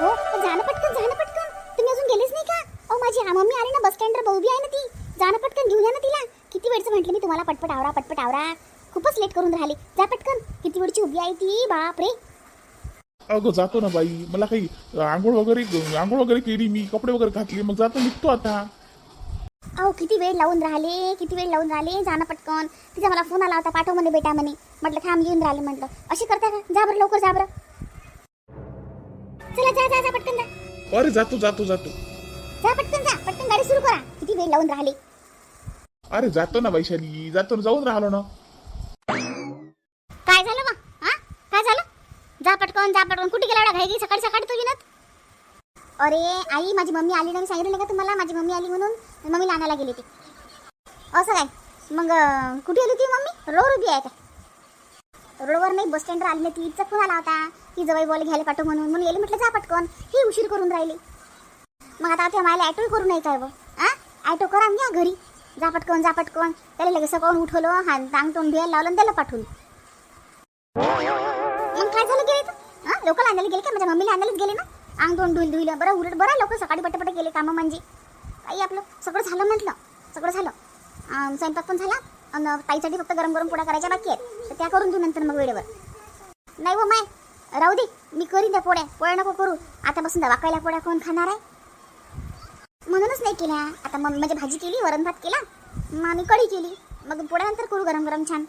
हो जाणं पटकन जाणं पटकन. तुम्ही अजून गेलेच नाही का? अहो माझी आ- मम्मी आली ना बस स्टँडवर उभी आहे ना ती. जाणं पटकन घेऊन या ना तिला. किती वेळचं म्हटलं मी तुम्हाला पटपट आवरा पटपट आवरा. खूपच लेट करून राहिली. जा पटकन. किती वेळची उभी आहे ती बाप रे. अगं जातो ना बाई. मला काही आंघोळ वगैरे आंघोळ वगैरे केली मी कपडे वगैरे घातले. मग जातो निघतो आता. अहो किती वेळ लावून राहिले किती वेळ लावून राहिले जाणं पटकन. तिचा मला फोन आला होता पाठव म्हणे बेटा म्हणे. म्हटलं थांब येऊन राहिले म्हटलं. अशी करता का? जा बरं लवकर जा बरं. चला जा जा जा पटकन जा. अरे जातो जातो जातो. जा पटकन जा. पटकन गाडी सुरू करा. किती वेळ लावून राहिले? अरे जातो ना वैशाली. जातो ना जाऊन राहिलो ना. काय झालं मग? हा? काय झालं? जा पटकन जा पटकन. कुठे गेला एवढा घाई सकाळी सकाळी तो विनत अरे आई माझी मम्मी आली ना. मी सांगितलं का तुम्हाला? माझी मम्मी आली म्हणून. मम्मीला आणायला गेली ती. असं काय? मग अं, कुठे आली ती मम्मी? रोड उभी आहे का? रोडवर नाही बस स्टँडवर आली नाही तिचा फोन आला होता? की जवळ बॉल घ्यायला पाठव म्हणून. म्हणून येली म्हटलं जा पटकन. ही उशीर करून राहिली. मग आता त्या मायला ॲटोही करू नाही काय बघ हा ॲटो करा घ्या घरी. जा पटकन जा पटकन. त्याला लगेच सकाळून उठवलं हा टांग तोंड धुयाला लावलं आणि त्याला पाठवलं. मग काय झालं गेले हां हा लोक आणायला गेले का? माझ्या मम्मीला आणायलाच गेले ना? अंग दोन धुईल धुईल. बरं उलट बरं लोक सकाळी पटपट गेले कामं म्हणजे. काही आपलं सगळं झालं म्हटलं. सगळं झालं. स्वयंपाक पण झाला. आणि ताईसाठी फक्त गरम गरम पोळ्या करायच्या बाकी आहेत. तर त्या करून देऊ नंतर मग वेळेवर. नाही व माय. राहू दे मी करीन त्या पोळ्या. पोळ्या नको करू. आतापासून दवाखायला पोळ्या कोण खाणार आहे. म्हणूनच नाही केल्या. आता मग म्हणजे भाजी केली वरण भात केला. मग आम्ही कढी केली. मग पोळ्यानंतर करू गरम गरम छान.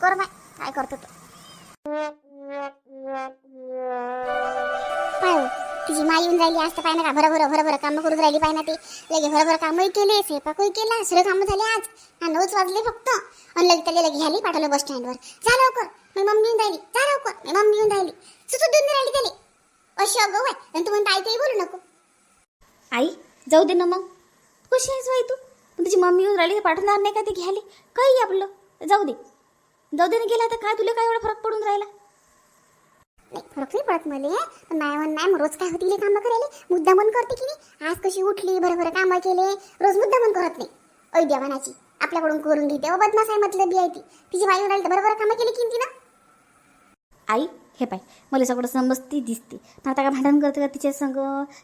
कर माय काय करतो तो? हो, तुझी येऊन राहिली आज तर ना का भरभर भरभर कामं करून राहिली पाहिजे ना ते. लगे भरभर कामही केले स्वयंपाकही केला सगळे कामं झाले आज. हा नऊच वाजले फक्त. आणि लगे त्याला लगे घ्यायला पाठवलं बस स्टँडवर जा लवकर. मी मम्मी येऊन राहिली. जा लवकर. मी मम्मी येऊन राहिली. सुचू देऊन राहिली त्याला. अशी अगं वय. आणि तू म्हणता आई काही बोलू नको. आई जाऊ दे ना मग. कशी आहेस बाई तू? पण तुझी मम्मी येऊन राहिली पाठवणार नाही का ते घ्यायला? काही आपलं. जाऊ दे. जाऊ दे ना गेला तर काय तुला काय एवढा फरक पडून राहिला? नाही फरक नाही पडत मला? पण नाही म्हण मग रोज काय होती कामं करायला? मुद्दा मन करते की नाही? आज कशी उठली बरोबर कामं केले? रोज मुद्दा मन करत नाही. ऐ देवानाची आपल्याकडून करून घेते. व बदमाश आहे म्हटलं बी आहे ती. तिची बाई म्हणाली तर बरोबर कामं केली की तिनं? आई हे पाय मला सगळं समजती दिसते. आता का भांडण करते का तिच्या संग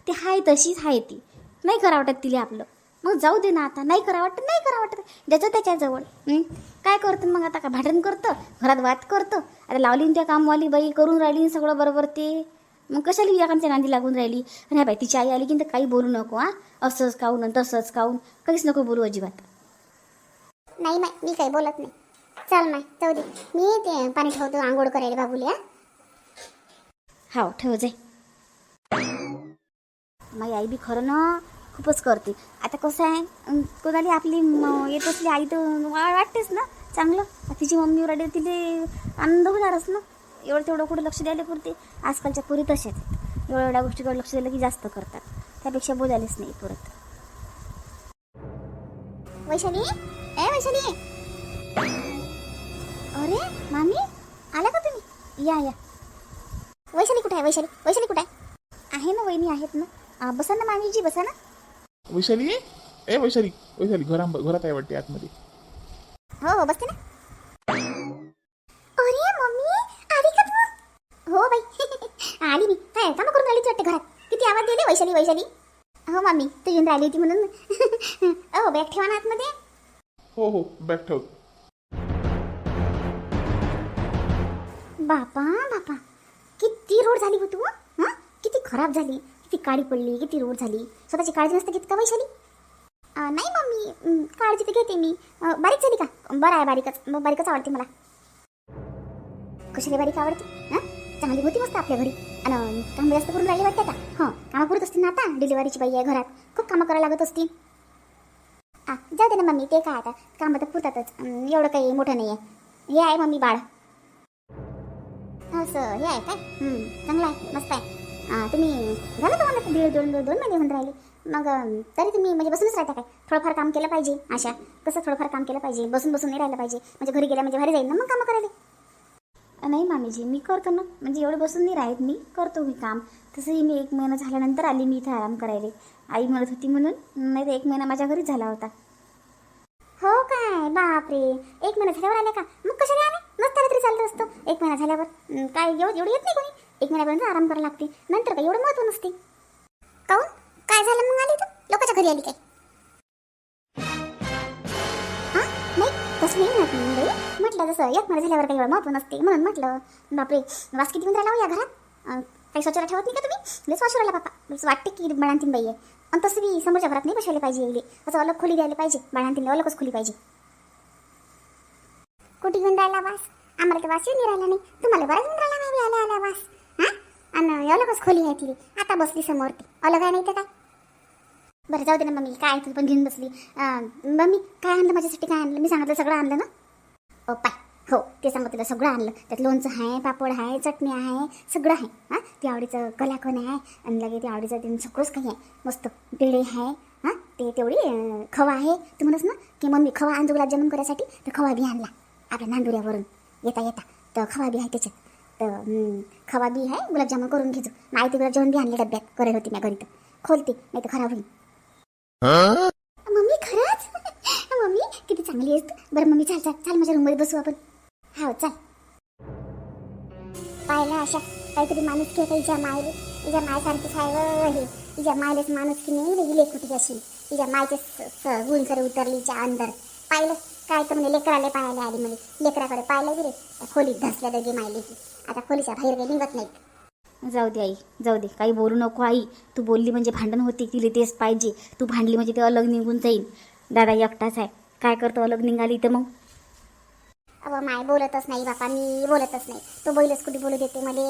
ते हाय तशीच आहे ती. नाही करा वाटत तिला आपलं. मग जाऊ दे ना आता. नाही करा वाटत नाही करा वाटत. ज्याचं त्याच्याजवळ? काय करतं मग आता? का भांडण करतं घरात वाद करतं. आता लावली त्या कामवाली बाई करून राहिली सगळं बरोबर ते. मग कशाला विवेकांच्या नांदी लागून राहिली? आणि ह्या बाई तिची आई आली की तर काही बोलू नको हा? असंच आणि तसंच काहून काहीच नको बोलू अजिबात. नाही नाही मी काही बोलत नाही. चल नाही जाऊ दे. मी ते पाणी ठेवतो आंघोळ करायला बाबूली हा? हाव ठेव जाय. माझी आई बी खरं ना खूपच करते. आता कसं आहे कोणाली आपली येत असली आई तर वा- वाटतेच ना चांगलं. तिची मम्मी ओरडे तिथे आनंद होणारच ना. एवढं तेवढं कुठं लक्ष द्यायला पुरते? आजकालच्या पुरी तशाच. आहेत एवढ्या एवढ्या गोष्टीकडे लक्ष द्यायला की जास्त करतात. त्यापेक्षा बोलायलाच नाही परत. वैशाली? ए वैशाली? अरे मामी आला का तुम्ही? या या. वैशाली कुठे आहे? वैशाली वैशाली कुठे आहे? आहे ना वहिनी आहेत ना. बसा ना मामीजी बसा ना. वैशाली? ए वैशाली. वैशाली घरा घरात आहे वाटते आतमध्ये. हो हो बसते ना. अरे मम्मी आली का तू? हो बाई. आली मी. काय काम करून तू वाटते घरात. किती आवाज दिले वैशाली वैशाली? हो मम्मी तू येऊन राहिली होती म्हणून. हो बॅग ठेवा ना आतमध्ये. हो हो बॅग ठेवतो बापा बापा. किती रोड झाली हो तू हं? किती खराब झाली. किती काळी पडली किती रोड झाली? स्वतःची काळजी नसते कितका वैशाली? नाही मम्मी काळजी तर घेते मी. बारीक झाली का? बरं आहे बारीकच बारीकच आवडते मला. कशाला बारीक आवडते? हां? चांगली होती मस्त आपल्या घरी. आणि काम जास्त करून राहिली वाटते आता. हां कामं करत असतील ना आता? डिलिव्हरीची बाई आहे घरात. खूप कामं करायला लागत असतील. आ जाऊ दे ना मम्मी ते काय आता? कामं तर पुरतातच. एवढं काही मोठं नाही आहे हे आहे मम्मी बाळ. असं हे आहे काय? चांगलं आहे मस्त आहे. तुम्ही झालं तुम्हाला तर दीड दोन दोन महिने होऊन राहिले? मग तरी तुम्ही म्हणजे बसूनच राहता काय? थोडंफार काम केलं पाहिजे अशा कसं थोडंफार काम केलं पाहिजे. बसून बसून नाही राहिलं पाहिजे. म्हणजे घरी गेल्या म्हणजे भारी जाईल ना मग कामं करायला. नाही मामीजी मी करतो ना. म्हणजे एवढं बसून नाही राहत मी करतो मी काम. तसंही मी एक महिना झाल्यानंतर आली मी इथे आराम करायला. आई म्हणत होती म्हणून नाही तर एक महिना माझ्या घरीच झाला होता. हो काय? बापरे. एक महिना झाल्यावर आले का? मग कशाला आले नसताना तरी चाललं असतं. एक महिना झाल्यावर काय एवढं एवढं येत नाही कोणी? एक महिन्यापर्यंत म्हणजे आराम करायला लागते. नंतर काही एवढं महत्त्व नसते. काऊन काय झालं मग आली तू लोकांच्या घरी आली काय? हा? नाही तसं नाही म्हणत मी बाई. म्हटलं जसं एक महिना झाल्यावर काही एवढं महत्त्व नसते. म्हणून म्हटलं बापरे वास किती राहिला लावू या घरात? काही स्वच्छता ठेवत नाही का तुम्ही? लस वाशुराला बापा. असं वाटते की बाळांतीन बाई. आहे आणि तसं बी समोरच्या घरात नाही बसवायला पाहिजे येईल असं अलग खोली द्यायला पाहिजे. बाळांतीनला अलगच खोली पाहिजे. कुठे घेऊन राहिला वास? आम्हाला तर वास येऊन राहिला नाही. तुम्हाला बरं घेऊन राहिला नाही आला आला वास. आणि अलगच खोली आहे तिली. आता बसली समोर ती अलग आहे नाही तर काय? बरं जाऊ दे ना मम्मी. काय तू पण घेऊन बसली. मम्मी काय आणलं? माझ्यासाठी काय आणलं? मी सांगितलं सगळं आणलं ना? ओ पाय. हो ते सांगितलं सगळं आणलं. त्यात लोणचं आहे पापड आहे चटणी आहे सगळं आहे. हां? ते आवडीचं कलाकण आहे. आणि लगे ते आवडीचं ते सगळंच काही आहे. मस्त पेढे आहे. हां? ते तेवढी खवा आहे. तू म्हणस ना की मम्मी खवा आणतो गुलाबजामुन करायसाठी तर खवा बी आणला. आपल्या नांदुऱ्यावरून. येता येता. तर खवा बी आहे त्याच्यात. तर हं, खवा बी आहे गुलाबजामुन करून घेतो नाही ते गुलाबजामुन बी आणले डब्यात करेल होती मी घरी तर खोलते नाही तर खराब होईल. मम्मी खरंच? मम्मी किती चांगली आहेस तू. बरं मम्मी चाल चाल चाल माझ्या रूममध्ये बसू आपण. हा चाल. पाहिला अशा काहीतरी माणूस की? तिच्या मायले तिच्या मायसारखीच आहे व हे तिच्या मायलेच माणूस की नाही वेगळी लेखुटी अशी. तिच्या मायचे गुण सर उतरलीच्या अंदर. पाहिलं? काय तर म्हणे लेकराले पाहायला आली म्हणे. लेकराकडे पाहिलं की रे त्या खोलीत धसल्या दोघे मायले. की आता खोलीच्या बाहेर काही निघत नाहीत. जाऊ दे आई जाऊ दे. काही बोलू नको आई. तू बोलली म्हणजे भांडण होते तिला तेच पाहिजे. तू भांडली म्हणजे ते अलग निघून जाईल दादा एकटाच आहे. काय करतो अलग निघाली तर मग? अहो माय बोलतच नाही बापा मी बोलतच नाही. तो बैलच कुठे बोलू देते मले?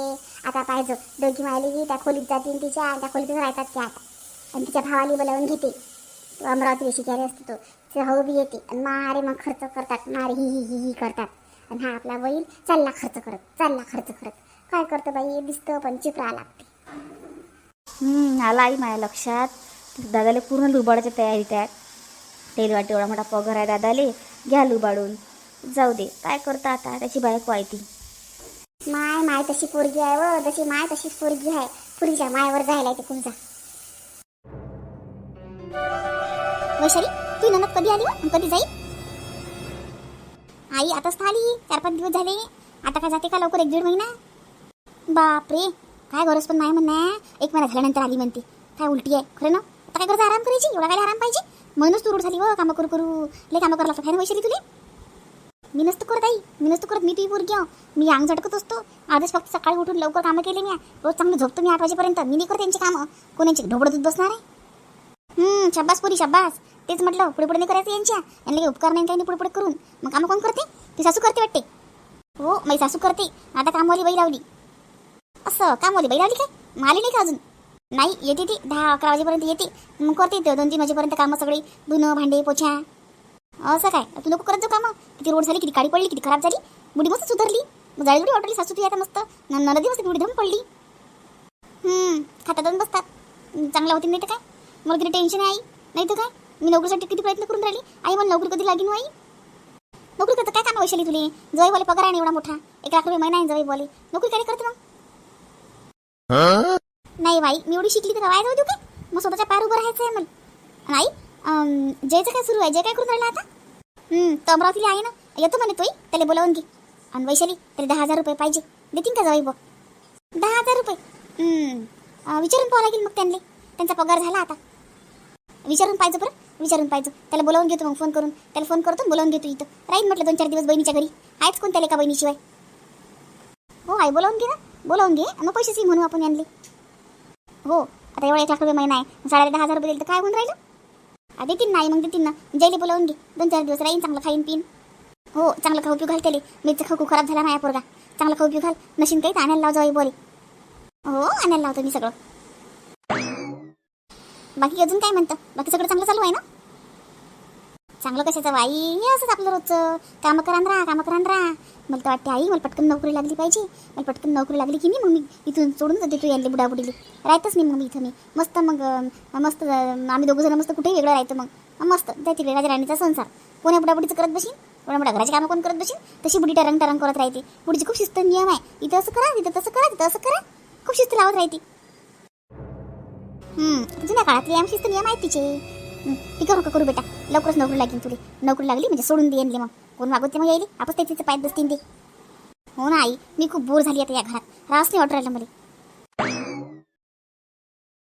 आता पाहिजे दोघी मायले की त्या खोलीत जातील तिच्या त्या खोलीतच राहतात त्या आता. आणि तिच्या भावाली बोलावून घेते. तो अमरावती शिकायला असतो तो. भाऊ बी येते. आणि मारे मग खर्च करतात. मारे ही ही ही ही करतात. आणि हा आपला बैल चालला खर्च करत चालला खर्च करत. काय करतं बाई? दिसतं पण चित्रा लागते. हम्म, आला आई माझ्या लक्षात. दादाला पूर्ण लुबाडाच्या तयारीत आहे तेल वाटे एवढा मोठा पगार आहे दादाले. घ्या लुबाडून. जाऊ दे. काय करता आता? त्याची बायको आहे ती. माय माय तशी पोरगी आहे व. जशी माय तशीच पोरगी आहे. पुरीच्या मायावर जायला ते तुमचा वैशाली तू ननद कधी आली व? कधी जाईल? आई आताच तर आली चार पाच दिवस झाले. आता काय जाते का लवकर? एक दीड महिना? बापरे. काय गरज पण नाही म्हणणार एक महिना झाल्यानंतर आली म्हणते. काय उलटी आहे? खरं ना? आता काय गरज आराम करायची? एवढा काय आराम पाहिजे? म्हणूनच तू रूढ झाली व कामं करू करू. लय कामं करायला लागतं काय ना वैशाली तुले? मी नसतो करत आई. मी नसतो करत. मी तुझी पोरगी आहो मी अंग झटकत असतो. आधीच फक्त सकाळी उठून लवकर कामं केले मी रोज चांगलं झोपतो मी आठ वाजेपर्यंत. मी नाही करत त्यांची कामं. कोणाची ढोबडत बसणार आहे? शब्बास पुरी शब्बास तेच म्हटलं पुढे पुढे नाही करायचं यांच्या. यांना काही उपकार नाही काही नाही पुढे पुढे करून. मग कामं कोण करते? ती सासू करते वाटते. हो माझी सासू करते. आता कामवाली बाई लावली. असं कामवाली बाई लावली काय? मग आली नाही का अजून? नाही येते ती. दहा अकरा वाजेपर्यंत येते. मग करते ते दोन तीन वाजेपर्यंत कामं सगळी. धुणं भांडे पोछा. असं काय? तू नको करत जाऊ कामं. किती रोड झाली किती काळी पडली किती खराब झाली. बुडी मस्त सुधारली. मग जाळी वाटली सासू ती आता मस्त. न- नरदी मस्त बुडी धम पडली. हम्म खात्यात बसतात. चांगला होती नाही तर काय? मला किती टेन्शन आहे. नाही तर काय? मी नोकरीसाठी किती प्रयत्न करून राहिली? आई मला नोकरी कधी लागेल आई? नोकरी करता काय काम वैशाली तुले? जवळ बोले पगार आहे एवढा मोठा. एक लाख रुपये महिना आहे जवळ बोले नोकरी काय करते मग? नाही बाई मी एवढी शिकली तर वाया जाऊ देऊ काय मग स्वतःच्या पार उभं राहायचं आहे मला नाही जयचं काय सुरू आहे? जय काय करून राहिला आता? हम्म तो अमरावतीला आहे ना? येतो म्हणे तोही त्याला बोलावून घे. आणि वैशाली त्याला दहा हजार रुपये पाहिजे. देतील का जाऊ बघ दहा हजार रुपये. हम्म, विचारून पाहावं लागेल मग त्यांनी त्यांचा पगार झाला आता. विचारून पाहिजे बरं. विचारून पाहिजे त्याला बोलावून घेतो मग फोन करून. त्याला फोन करतो बोलावून घेतो इथं. राहील म्हटलं दोन चार दिवस बहिणीच्या घरी. आहेच कोण त्याला एका बहिणीशिवाय? हो आई बोलावून घे ना. बोलावून घे. मग पैसेच म्हणू आपण यांनी हो आता एवढा एक लाख रुपये महिना आहे. साडे दहा हजार रुपये दिले तर काय होऊन राहिलं? आ, देतील नाही मग देतील ना. जैले बोलावून घे. दोन चार दिवस राहीन चांगलं खाईन पिन हो चांगलं खाऊ पिऊ घाल त्याले. मीच खाऊ खराब झाला माझ्या पोरगा. चांगलं खाऊ पिऊ घाल. नशीन काही तर आणायला लाव जाऊ बोले. हो आणायला लावतो मी सगळं. बाकी अजून काय म्हणतं? बाकी सगळं चांगलं चालू आहे ना? चांगलं कशाचं? बाई हे असंच आपलं रोजचं. कामं करान राहा कामं करान राहा. मला तर वाटते आई मला पटकन नोकरी लागली पाहिजे. मला पटकन नोकरी लागली की नाही मग मी इथून सोडून जाते तू यायला बुडाबुडीली. राहतच नाही मग मी इथं मी. मस्त मग मस्त आम्ही दोघं जण मस्त कुठेही वेगळं राहतो मग. मस्त. मस्त तिकडे राजा राणीचा संसार. कोण्या बुडाबुडीचं करत बसीन कोणा मोठ्या घराची कामं कोण करत बसीन तशी बुडी टरंग टरंग करत राहते. बुडीची खूप शिस्त नियम आहे. इथं असं करा तिथं तसं करा तिथं असं करा. खूप शिस्त लावत राहते. जुन्या काळातली आमची तर नियम आहेत तिचे हं, ती करू का करू बेटा लवकरच नोकरी लागेल तुला नोकरी लागली म्हणजे सोडून दे मग कोण मागवते मग यायले आपण ते तिचं पायात बसतील ते हो ना आई मी खूप बोर झाली आता या घरात रास नाही ऑर्डर राहिलं मला